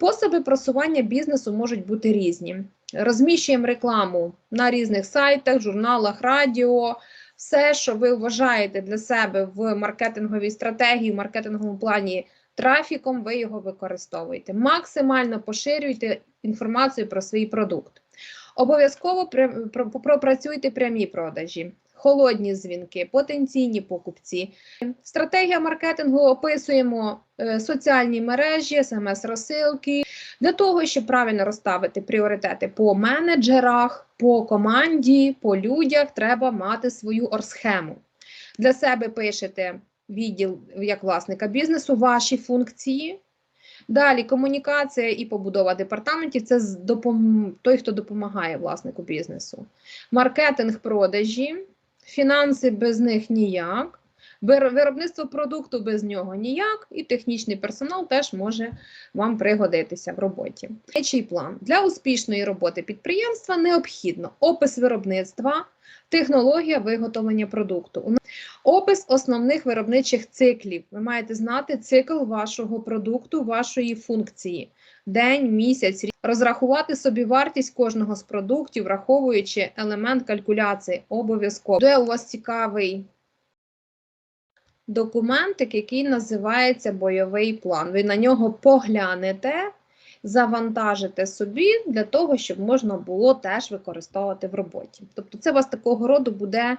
Засоби просування бізнесу можуть бути різні. Розміщуємо рекламу на різних сайтах, журналах, радіо. Все, що ви вважаєте для себе в маркетинговій стратегії, в маркетинговому плані трафіком, ви його використовуєте. Максимально поширюйте інформацію про свій продукт. Обов'язково пропрацюйте прямі продажі, холодні дзвінки, потенційні покупці. Стратегія маркетингу описуємо е, соціальні мережі, смс-розсилки для того, щоб правильно розставити пріоритети по менеджерах, по команді, по людях, треба мати свою орсхему. Для себе пишете відділ як власника бізнесу, ваші функції. Далі комунікація і побудова департаментів це той, хто допомагає власнику бізнесу. Маркетинг продажі, фінанси без них ніяк. Вир- Виробництво продукту без нього ніяк, і технічний персонал теж може вам пригодитися в роботі. Ячий план для успішної роботи підприємства необхідно опис виробництва, технологія виготовлення продукту. Опис основних виробничих циклів. Ви маєте знати цикл вашого продукту, вашої функції. День, місяць, рік. розрахувати собі вартість кожного з продуктів, враховуючи елемент калькуляції обов'язково. Де у вас цікавий документик, який називається бойовий план. Ви на нього поглянете, завантажите собі для того, щоб можна було теж використовувати в роботі. Тобто, це у вас такого роду буде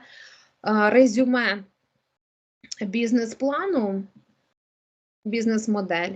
резюме бізнес-плану, бізнес-модель.